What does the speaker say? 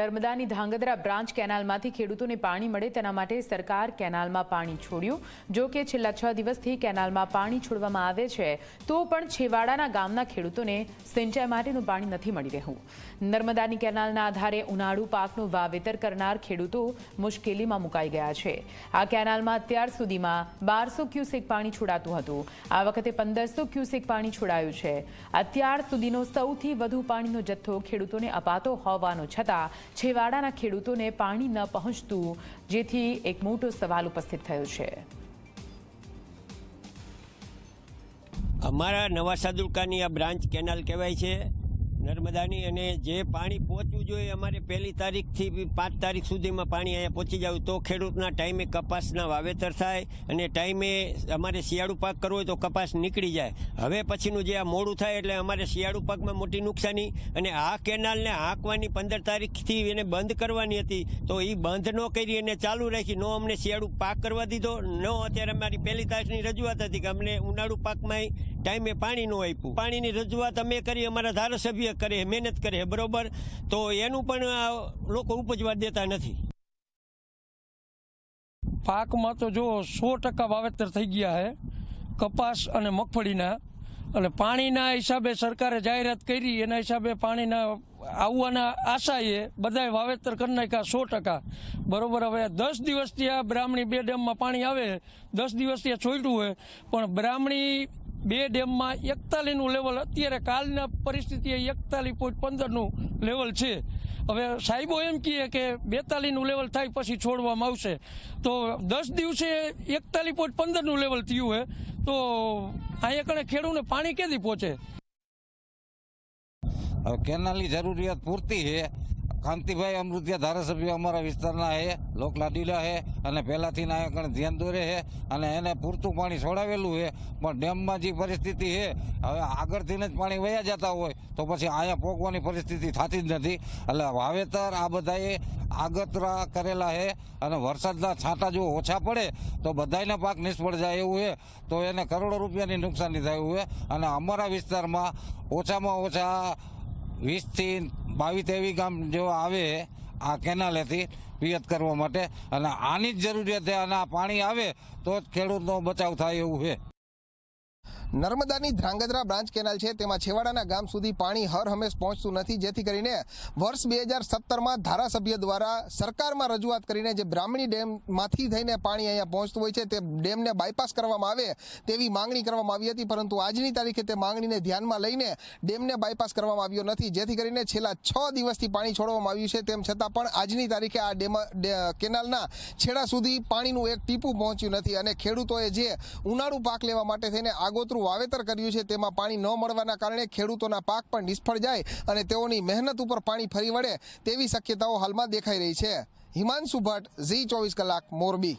નર્મદાની ધાંગધ્રા બ્રાન્ચ કેનાલમાંથી ખેડૂતોને પાણી મળે તેના માટે સરકાર કેનાલમાં પાણી છોડ્યું. જો કે છેલ્લા છ દિવસથી કેનાલમાં પાણી છોડવામાં આવે છે, તો પણ છેવાડાના ગામના ખેડૂતોને સિંચાઈ માટેનું પાણી નથી મળી રહ્યું. નર્મદાની કેનાલના આધારે ઉનાળુ પાકનું વાવેતર કરનાર ખેડૂતો મુશ્કેલીમાં મુકાઈ ગયા છે. આ કેનાલમાં અત્યાર સુધીમાં બારસો ક્યુસેક પાણી છોડાતું હતું. આ વખતે પંદરસો ક્યુસેક પાણી છોડાયું છે. અત્યાર સુધીનો સૌથી વધુ પાણીનો જથ્થો ખેડૂતોને અપાતો હોવાનો છતાં છેવાડાના ખેડૂતોને પાણી ન પહોંચતું, જેથી એક મોટો સવાલ ઉપસ્થિત થયો છે. અમારા નવા સાદુકાની આ બ્રાન્ચ કેનાલ કહેવાય છે. નર્મદાની અને જે પાણી પહોંચવું જોઈએ અમારે પહેલી તારીખથી પાંચ તારીખ સુધીમાં પાણી અહીંયા પહોંચી જાવ તો ખેડૂતના ટાઈમે કપાસના વાવેતર થાય અને ટાઈમે અમારે શિયાળુ પાક કરવો હોય તો કપાસ નીકળી જાય. હવે પછીનું જે આ મોડું થાય એટલે અમારે શિયાળુ પાકમાં મોટી નુકસાની અને આ કેનાલને હાંકવાની પંદર તારીખથી એને બંધ કરવાની હતી તો એ બંધ ન કરી એને ચાલુ રાખી. નો અમને શિયાળુ પાક કરવા દીધો, ન અત્યારે અમારી પહેલી તારીખની રજૂઆત હતી કે અમને ઉનાળુ પાકમાં ટાઈમે પાણી ન આપ્યું. પાણીની રજૂઆત અમે કરી, અમારા ધારાસભ્ય કરે, મહેનત કરે, બરોબર? તો એનું પણ લોકો ઉપજવા દેતા નથી. પાકમાં તો જો સો ટકા વાવેતર થઈ ગયા છે, કપાસ અને મગફળીના, અને પાણીના હિસાબે સરકારે જાહેરાત કરી, એના હિસાબે પાણીના આવવાના આશાએ બધાએ વાવેતર કરી નાખ્યા સો ટકા. બરોબર, હવે દસ દિવસથી આ બ્રાહ્મણી બે ડેમમાં પાણી આવે, દસ દિવસથી છોડ્યું હોય, પણ બ્રાહ્મણી બે ડેમમાં એકતાલીસનું લેવલ અત્યારે કાલના પરિસ્થિતિએ એકતાલીસ પોઈન્ટ પંદરનું લેવલ છે. હવે સાહેબો એમ કહે કે બેતાલીસનું લેવલ થાય પછી છોડવામાં આવશે. તો દસ દિવસે એકતાલીસ પોઈન્ટ પંદરનું લેવલ થયું હે. તો અહીંયા કણે ખેડૂને પાણી કેદી પહોંચે? હવે કેનાલની જરૂરિયાત પૂરતી છે. કાંતિભાઈ અમૃતિયા ધારાસભ્ય અમારા વિસ્તારના છે લોકલાડીલા છે અને પહેલાંથી અહીંયા કણે ધ્યાન દોરે છે અને એને પૂરતું પાણી છોડાવેલું છે પણ ડેમમાં જે પરિસ્થિતિ છે હવે આગળથીને જ પાણી વયા જતા હોય, તો પછી અહીંયા પોગવાની પરિસ્થિતિ થતી જ નથી. એટલે વાવેતર આ બધાએ આગતરા કરેલા છે અને વરસાદના છાંટા જો ઓછા પડે, તો બધાયના પાક નિષ્ફળ જાય એવું છે તો એને કરોડો રૂપિયાની નુકસાની થયું છે અને અમારા વિસ્તારમાં ઓછામાં ઓછા વીસથી બાવીસ તેવી ગામ જો આવે આ કેનાલેથી પિયત કરવા માટે અને આની જ જરૂરિયાત છે અને આ પાણી આવે તો જ ખેડૂતનો બચાવ થાય એવું છે. નર્મદાની ધ્રાંગધ્રા બ્રાન્ચ કેનાલ છે. તેમાં છેવાડાના ગામ સુધી પાણી હર હંમેશ પહોંચતું નથી. જેથી કરીને વર્ષ બે હજાર સત્તરમાં ધારાસભ્ય દ્વારા સરકારમાં રજૂઆત કરીને જે બ્રાહ્મણી ડેમમાંથી થઈને પાણી અહીંયા પહોંચતું હોય છે, તે ડેમને બાયપાસ કરવામાં આવે તેવી માંગણી કરવામાં આવી હતી. પરંતુ આજની તારીખે તે માંગણીને ધ્યાનમાં લઈને ડેમને બાયપાસ કરવામાં આવ્યો નથી. જેથી કરીને છેલ્લા છ દિવસથી પાણી છોડવામાં આવ્યું છે. તેમ છતાં પણ આજની તારીખે આ ડેમ કેનાલના છેડા સુધી પાણીનું એક ટીપું પહોંચ્યું નથી. અને ખેડૂતોએ જે ઉનાળુ પાક લેવા માટે થઈને આગોતરું વાવેતર કર્યું છે. તેમાં પાણી ન મળવાના કારણે ખેડૂતોના પાક પણ નિષ્ફળ જાય અને તેઓની મહેનત ઉપર પાણી ફરી વળે તેવી શક્યતાઓ હાલમાં દેખાઈ રહી છે. હિમાંશુ ભટ્ટ, ઝી ચોવીસ કલાક, મોરબી.